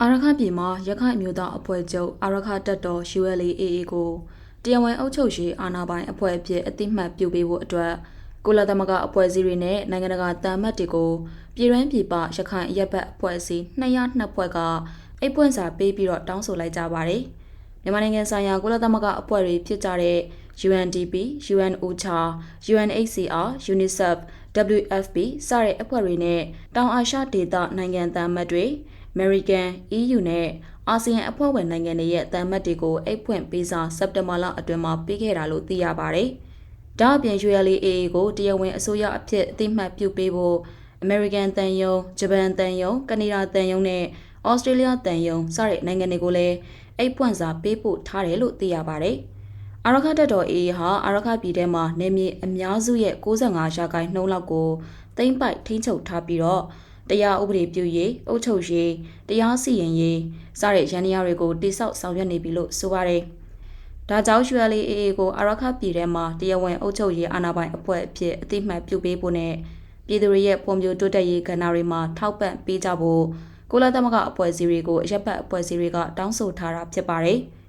အာရခပြည်မှာရခိုင်အမျိုးသားအဖွဲ့ချုပ်အာရခတပ်တော် ULAA ကိုတရားဝင်အုပ်ချုပ်ရေးအာဏာပိုင်အဖွဲ့အဖြစ်အတိမတ်ပြုပေးဖို့အတွက်ကုလသမဂ္ဂအဖွဲ့အစည်းတွေနဲ့နိုင်ငံတကာတန်မတ်တွေကိုပြည်ရန်ပြည်ပရခိုင်ရပ်ဘက်အဖွဲ့အစည်း202ဖွဲ့ကအိတ်ပွင့်စာပေးပြီးတော့တောင်းဆိုလိုက်ကြပါတယ်။မြန်မာနိုင်ငံဆိုင်ရာကုလသမဂ္ဂအဖွဲ့တွေဖြစ်ကြတဲ့ UNDP, UNOCHA, UNHCR, UNICEF, WFP စတဲ့အဖွဲ့တွေနဲ့တောင်အာရှဒေသနိုင်ငံတန်မတ်တွေ American, EU နဲ့အာဆီယံအဖွဲ့ဝင်နိုင်ငံတွေရဲ့တန်မတ်တွေကိုအိတ်ဖွင့်ပေးစာစက်တင်ဘာလအတွင်းမှာပေးခဲ့တာလို့သိရပါတယ်။ဒါအပြင် ULAA ကိုတရားဝင်အစိုးရအဖြစ်အသိမှတ်ပြုပေးဖို့ American တန်ယုံ၊ဂျပန်တန်ယုံ၊ကနေဒါတန်ယုံနဲ့ Australia တန်ယုံစတဲ့နိုင်ငံတွေကိုလည်းအိတ်ဖွင့်စာပေးပို့ထားတယ်လို့သိရပါတယ်။အာရခတက်တော် AA ဟာအာရခပြည်ထဲမှာနေမြေအများစုရဲ့65ရာခိုင်နှုန်းလောက်ကိုသိမ့်ပိုက်ထိန်းချုပ်ထားပြီးတော့ တရားဥပဒေပြုရေးအုပ်ချုပ်ရေးတရားစီရင်ရေးစတဲ့ရန်ရာတွေကိုတိစောက်ဆောင်ရွက်နေပြီလို့ဆိုပါတယ်။ဒါကြောင့် ULAA ကိုအာရခပြည်ထဲမှာတရားဝင်အုပ်ချုပ်ရေးအာဏာပိုင်အဖွဲ့အဖြစ်အတိမတ်ပြုပေးဖို့နဲ့ပြည်သူတွေရဲ့ပုံမျိုးတိုးတက်ရေးကဏ္ဍတွေမှာထောက်ပံ့ပေးကြဖို့ကုလသမဂ္ဂအဖွဲ့အစည်းတွေကိုရပ်ပတ်အဖွဲ့အစည်းတွေကတောင်းဆိုထားတာဖြစ်ပါတယ်။